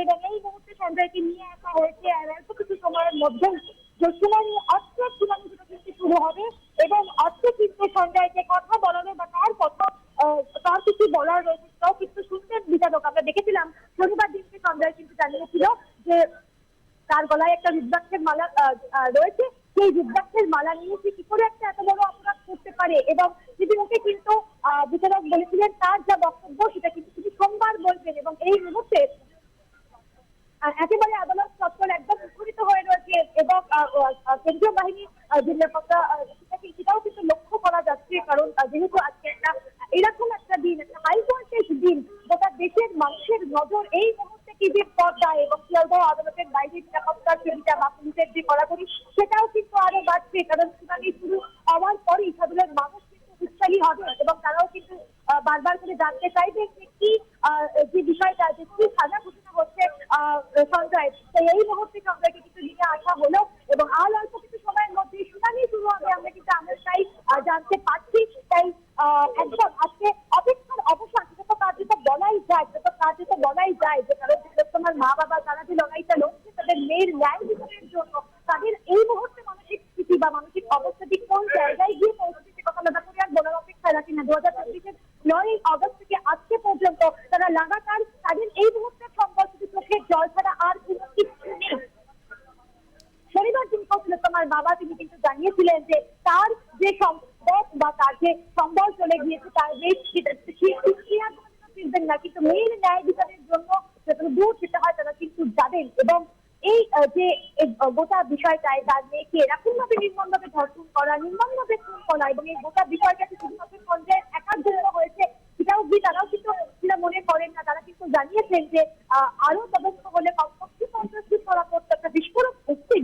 এবং এই মুহূর্তে সঞ্জয়কে নিয়ে আসা হয়েছে, আর অল্প কিছু সময়ের মধ্যে যে শুনানি অস্ত্র শুনানি যেটা কিন্তু শুরু হবে এবং অস্ত্র কিন্তু সঞ্জয়কে কথা বলানো বা তার কথা তার কিছু বলার রয়েছে সেটাও কিন্তু শুনতেন বিচারক। আমরা দেখেছিলাম, শনিবার দিনকে সঞ্জয় কিন্তু জানিয়েছিল যে তার গলায় একটা রুদ্রাক্ষের মালা রয়েছে। সেই রুদ্রাক্ষের মালা নিয়ে সে কি করে একটা এত বড় অপরাধ করতে পারে এবং তিনি ওকে কিন্তু আহ, বিচারক বলেছিলেন তার যা বক্তব্য সেটা কিন্তু তিনি সোমবার বলবেন এবং এই মুহূর্তে আহ, একেবারে আদালত চত্বর একদম মুখরিত হয়ে রয়েছে এবং আহ, আহ, কেন্দ্রীয় বাহিনী যে নিরাপত্তা সেটাকে সেটাও কিন্তু লক্ষ্য করা যাচ্ছে। কারণ যেহেতু আজকে একটা এরকম একটা দিন, একটা হাই ভোল্টেজ দিন, গোটা দেশের মানুষের নজর এই মুহূর্তে কি যে পর্দায় এবং শিয়ালদহ আদালতের বাইরে নিরাপত্তার ছবিটা বা পুলিশের যে কড়াকড়ি, সেটাও কিন্তু আরও বাড়ছে। কারণ শুনানি শুরু হওয়ার পরই সাধারণ মানুষ কিন্তু উৎসাহী হবে এবং তারাও কিন্তু বারবার করে জানতে চাইবে যে কি যে বিষয়টা, যে কি সাজা ঘোষণা হচ্ছে সঞ্জয়। তো এই মুহূর্তে সঞ্জয়কে কিন্তু নিয়ে আসা হলো এবং আর অল্প কিছু সময়ের মধ্যে শুনানি শুরু হবে আমরা কিন্তু আমরাই জানতে পারছি, তাই একদম আজকে অপেক্ষার অবসান সেটা তো কার্যত বলাই যায় সেটা তো কার্যত বলাই যায়, যে কারণ তোমার মা বাবা তারা যে লড়াইটা লড়ছে, তাদের মেয়ের ন্যায় বিচারের জন্য, তাদের এই মুহূর্তে মানসিক স্থিতি বা মানসিক অবস্থা ঠিক কোন জায়গায় গিয়ে পৌঁছেছে, সে কথা আলাদা করে আর বলার অপেক্ষায় রাখি না। দু হাজার চব্বিশের নয়ই অগস্ট থেকে আজকে পর্যন্ত তারা লাগাতার তাদের এই মুহূর্তের সম্পর্ক শুধু চোখের জল ছাড়া আর কোনো কিছু নেই। শনিবার দিন তোমার বাবা, তিনি কিন্তু জানিয়েছিলেন যে তার যে সম্পদ বা যে সম্বল চলে গিয়েছে তার ফিরবেন না কিন্তু মেয়ের ন্যায় বিচারের জন্য যতটা দূর যেতে হয় তারা কিন্তু যাবেন এবং এই যে গোটা বিষয়টায় তার মেয়েকে এরকম ভাবে নির্মম ভাবে ধর্ষণ করা নির্মম ভাবে খুন করা এবং এই গোটা বিষয়টাকে শুধুমাত্র সঞ্জয়ের একার জন্য হয়েছে সেটাও কি তারাও কিন্তু সেটা মনে করেন না তারা কিন্তু জানিয়েছেন যে আহ, আরও তদন্ত হলে কমপক্ষে পঞ্চাশ দিন করা করতে একটা বিস্ফোরক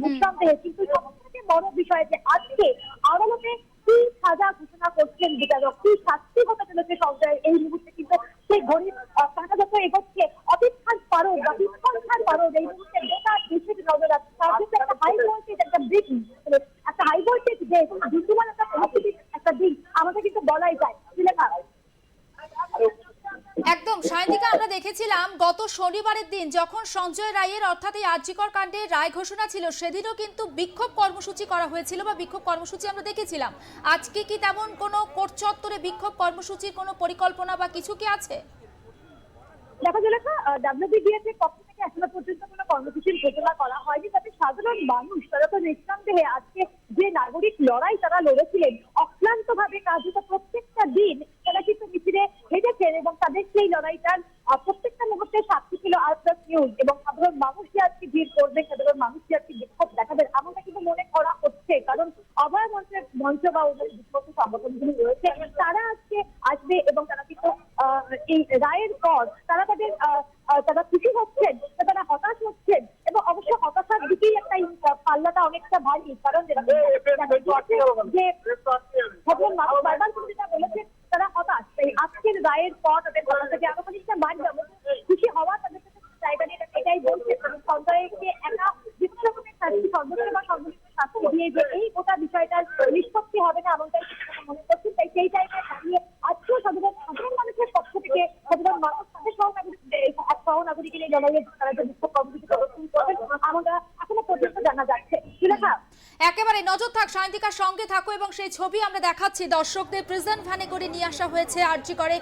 নিঃসন্দেহে কিন্তু সব থেকে বড় বিষয় যে আজকে আদালতে কি সাজা ঘোষণা করছেন বিচারক কি শাস্তি হতে চলেছে সঞ্জয়ের এই মুহূর্তে কিন্তু সেই ঘড়ির আহ, কাঁটা যত এগোচ্ছে অপেক্ষার পারো বা আমরা দেখেছিলাম গত শনিবারের দিন যখন সঞ্জয় রায়ের অর্থাৎ এই আর্যিকর কাণ্ডের রায় ঘোষণা ছিল, সেদিনও কিন্তু বিক্ষোভ কর্মসূচি করা হয়েছিল বা বিক্ষোভ কর্মসূচি আমরা দেখেছিলাম। আজকে কি তেমন কোনো কোর্ট চত্বরে বিক্ষোভ কর্মসূচির কোনো পরিকল্পনা বা কিছু কি আছে? ডাব্লিউবিডিএস পক্ষ থেকে এখনও পর্যন্ত কোনো কর্মসূচির ঘোষণা করা হয়নি। তবে সাধারণ মানুষ, তারা তো নিঃসন্দেহে আজকে যে নাগরিক লড়াই তারা লড়েছিলেন অক্লান্ত ভাবে কার্যত প্রত্যেকটা দিন তারা কিন্তু মিছিলে হেঁটেছেন এবং তাদের সেই লড়াইটার প্রত্যেকটা মুহূর্তে সাক্ষী ছিল আর্টস নিউজ এবং সাধারণ মানুষ যে আজকে ভিড় করবে, সাধারণ মানুষ আজকে বিক্ষোভ দেখাবেন, এমনটা কিন্তু মনে করা হচ্ছে। কারণ অভয় মঞ্চের মঞ্চ বা বিক্ষোভ সংগঠনগুলি রয়েছে, তারা আজকে আসবে এবং তারা কিন্তু এই রায়ের পর তারা তাদের আহ, আহ, তারা খুশি হচ্ছেন তারা হতাশ হচ্ছেন এবং অবশ্য হতাশার দিকেই একটা এই পাল্লাটা অনেকটা ভারী কারণ যে সাধারণ মানুষ বারবার করে যেটা বলেছে তারা হতাশ তাই আজকের রায়ের পর তাদের হতাশাকে আরও খানিকটা বাড়বে অবশ্য খুশি হওয়া তাদের কাছে জায়গা নিয়ে তারা এটাই বলছে কারণ সঞ্জয়কে একা বিভিন্ন রকমের শাস্তি সর্বোচ্চ বা সর্বনিম্ন শাস্তি দিয়ে যে এই গোটা বিষয়টার নিষ্পত্তি হবে না সেই টাইমে দাঁড়িয়ে আজকেও সাধারণ মানুষের পক্ষ থেকে সাধারণ মানুষ তাদের সহনাগরিক এক সহনাগরিকের এই লড়াইয়ে তারা যে বিক্ষোভ কর্মসূচি প্রদর্শন করবেন আমরা এখনও পর্যন্ত জানা যাচ্ছে সুলেখা একেবারে নজর থাক, সায়ন্তিকার সঙ্গে থাকো এবং সেই ছবি আমরা দেখাচ্ছি। দর্শকদের প্রেজেন্ট ভ্যানে করে নিয়ে আসা হয়েছে, আরজি করে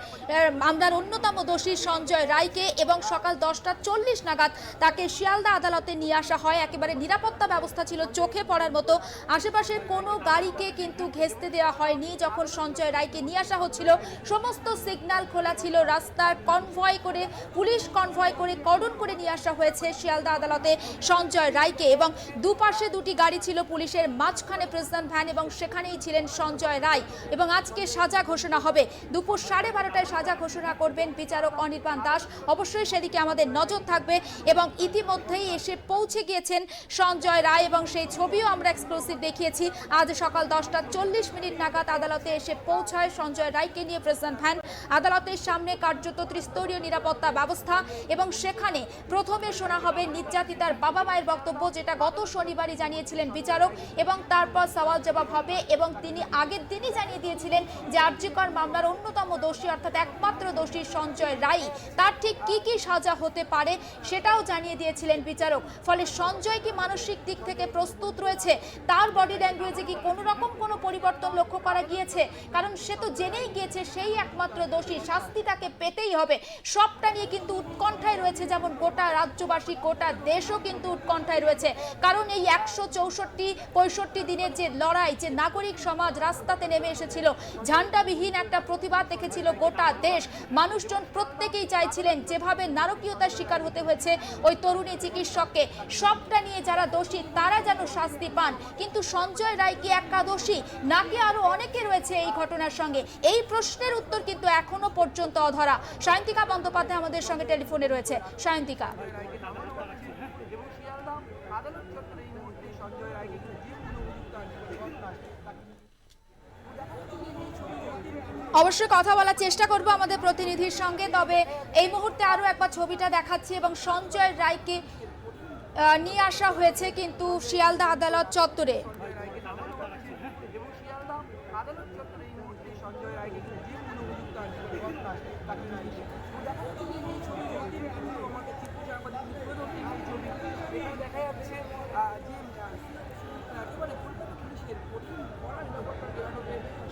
মামলার অন্যতম দোষী সঞ্জয় রায়কে এবং সকাল দশটা চল্লিশ নাগাদ তাকে শিয়ালদা আদালতে নিয়ে আসা হয়। একেবারে নিরাপত্তা ব্যবস্থা ছিল চোখে পড়ার মতো। আশেপাশে কোনো গাড়িকে কিন্তু ঘেঁচতে দেওয়া হয়নি। যখন সঞ্জয় রায়কে নিয়ে আসা হচ্ছিল, সমস্ত সিগন্যাল খোলা ছিল রাস্তার কনভয় করে, পুলিশ কনভয় করে, কর্ডন করে নিয়ে আসা হয়েছে শিয়ালদা আদালতে সঞ্জয় রায়কে এবং দুপাশে দুটি গাড়ি ছিল পুলিশের মাঝখানে প্রেসিডেন্ট ভ্যান এবং সেখানেই ছিলেন সঞ্জয় রায়। এবং আজকে সাজা ঘোষণা হবে। দুপুর সাড়ে বারোটায় সাজা ঘোষণা করবেন বিচারক অনির্বাণ দাস। অবশ্যই সেদিকে আমাদের নজর থাকবে এবং ইতিমধ্যেই এসে পৌঁছে গিয়েছেন সঞ্জয় রায় এবং সেই ছবিও আমরা এক্সক্লুসিভ দেখিয়েছি। আজ সকাল দশটা চল্লিশ মিনিট নাগাদ আদালতে এসে পৌঁছায় সঞ্জয় রায়কে নিয়ে প্রেসিডেন্ট ভ্যান। আদালতের সামনে কার্যত ত্রিস্তরীয় নিরাপত্তা ব্যবস্থা এবং সেখানে প্রথমে শোনা হবে নির্যাতিতার বাবা মায়ের বক্তব্য, যেটা গত শনিবারই জানিয়েছিলেন বিচারক। এবং তারপর সওয়াল জবাব হবে এবং তিনি আগের দিনই জানিয়ে দিয়েছিলেন যে আরজিকর মামলার অন্যতম দোষী অর্থাৎ একমাত্র দোষী সঞ্জয় রায়, তার ঠিক কি কি সাজা হতে পারে সেটাও জানিয়ে দিয়েছিলেন বিচারক। ফলে সঞ্জয় কি মানসিক দিক থেকে প্রস্তুত রয়েছে, তার বডি ল্যাঙ্গুয়েজে কি কোনো রকম কোনো পরিবর্তন লক্ষ্য করা গিয়েছে? কারণ সে তো জেনেই গিয়েছে সেই একমাত্র দোষী, শাস্তি তাকে পেতেই হবে। সবটা নিয়ে কিন্তু উৎকণ্ঠায় রয়েছে যেমন গোটা রাজ্যবাসী, গোটা দেশও কিন্তু উৎকণ্ঠায় রয়েছে। কারণ এই একশো চৌষট্টি পঁয়ষট্টি দিনের যে লড়াই, যে নাগরিক সমাজ রাস্তাতে নেমে এসেছিল, ঝান্ডাবিহীন একটা প্রতিবাদ দেখেছিল গোটা দেশ। মানুষজন প্রত্যেকেই চাইছিলেন যেভাবে নারকীয়তার শিকার হতে হয়েছে ওই তরুণী চিকিৎসককে। সবটা নিয়ে যারা দোষী, তারা যেন শাস্তি পান। কিন্তু সঞ্জয় রায় কি একা দোষী নাকি আরও অনেকে রয়েছে এই ঘটনার সঙ্গে? এই প্রশ্নের উত্তর কিন্তু এখনও পর্যন্ত অধরা। সায়ন্তিকা বন্দ্যোপাধ্যায় আমাদের সঙ্গে টেলিফোনে রয়েছে। সায়ন্তিকা রায়কে নামানো হচ্ছে এবং শিয়ালদাহ আদালত চত্বরে এই মুহূর্তে সঞ্জয় রায়কে কিন্তু যে কোনো অভিযুক্ত আইনজীবী ঘটনায় তাকে অবশ্যই কথা বলার চেষ্টা করব আমাদের প্রতিনিধির সঙ্গে। তবে এই মুহূর্তে আরও একবার ছবিটা দেখাচ্ছি এবং সঞ্জয় রায়কে নিয়ে আসা হয়েছে কিন্তু শিয়ালদা আদালত চত্বরে। সঞ্জয় রায়কে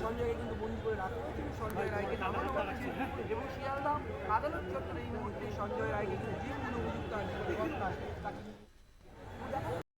সঞ্জয়কে কিন্তু বন্দি করে রাখা হয়েছে সঞ্জয় রায়কে নামানো হয়েছে। এবং শিয়ালদা আদালত চত্বরে এই মুহূর্তে সঞ্জয় রায়কে কিন্তু যে কোনো অভিযুক্ত আছে তাকে